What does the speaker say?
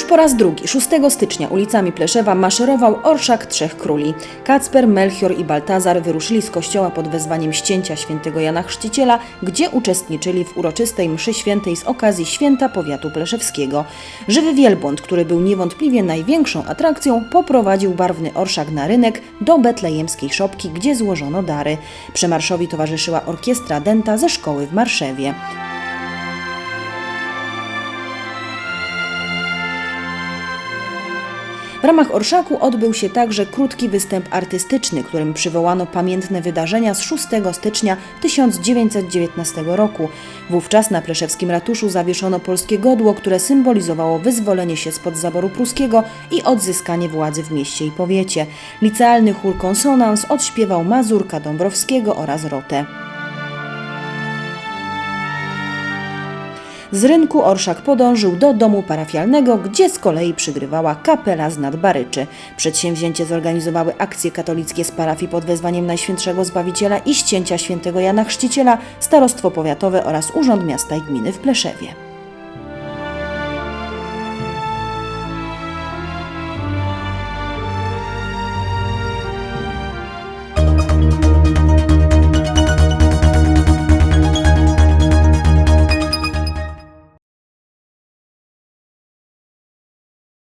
po raz drugi 6 stycznia ulicami Pleszewa maszerował Orszak Trzech Króli. Kacper, Melchior i Baltazar wyruszyli z kościoła pod wezwaniem ścięcia świętego Jana Chrzciciela, gdzie uczestniczyli w uroczystej mszy świętej z okazji święta powiatu pleszewskiego. Żywy wielbłąd, który był niewątpliwie największą atrakcją, poprowadził barwny orszak na rynek do betlejemskiej szopki, gdzie złożono dary. Przemarszowi towarzyszyła orkiestra denta ze szkoły w Marszewie. W ramach orszaku odbył się także krótki występ artystyczny, którym przywołano pamiętne wydarzenia z 6 stycznia 1919 roku. Wówczas na pleszewskim ratuszu zawieszono polskie godło, które symbolizowało wyzwolenie się spod zaboru pruskiego i odzyskanie władzy w mieście i powiecie. Licealny chór konsonans odśpiewał Mazurka Dąbrowskiego oraz Rotę. Z rynku Orszak podążył do domu parafialnego, gdzie z kolei przygrywała kapela z Nadbaryczy. Przedsięwzięcie zorganizowały akcje katolickie z parafii pod wezwaniem Najświętszego Zbawiciela i ścięcia świętego Jana Chrzciciela, Starostwo Powiatowe oraz Urząd Miasta i Gminy w Pleszewie.